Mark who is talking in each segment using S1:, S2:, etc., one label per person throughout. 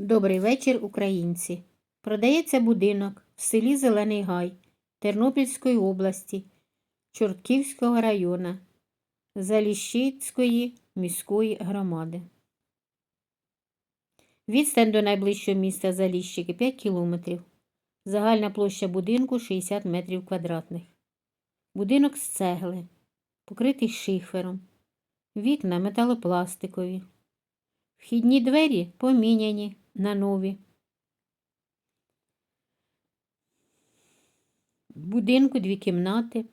S1: Добрий вечір, українці. Продається будинок в селі Зелений Гай Тернопільської області, Чортківського району, Заліщицької міської громади. Відстань до найближчого міста Заліщики 5 кілометрів. Загальна площа будинку 60 метрів квадратних. Будинок з цегли, покритий шифером. Вікна металопластикові. Вхідні двері поміняні на нові. Будинку дві кімнати,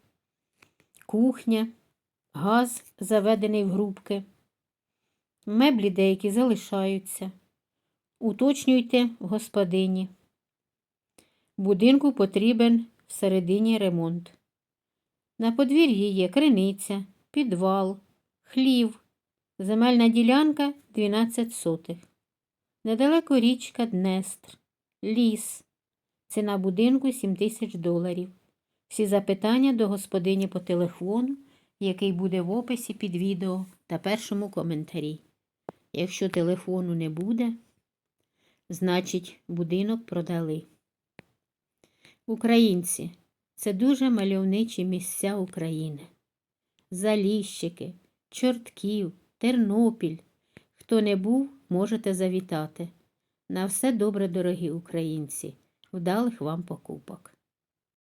S1: кухня, газ заведений в грубки. Меблі деякі залишаються. Уточнюйте господині. Будинку потрібен всередині ремонт. На подвір'ї є криниця, підвал, хлів, земельна ділянка 12 сотих. Недалеко річка Днестр, ліс. Ціна будинку 7 тисяч доларів. Всі запитання до господині по телефону, який буде в описі під відео та першому коментарі. Якщо телефону не буде, значить будинок продали. Українці це дуже мальовничі місця України. Заліщики, Чортків, Тернопіль. Хто не був, можете завітати. На все добре, дорогі українці, вдалих вам покупок.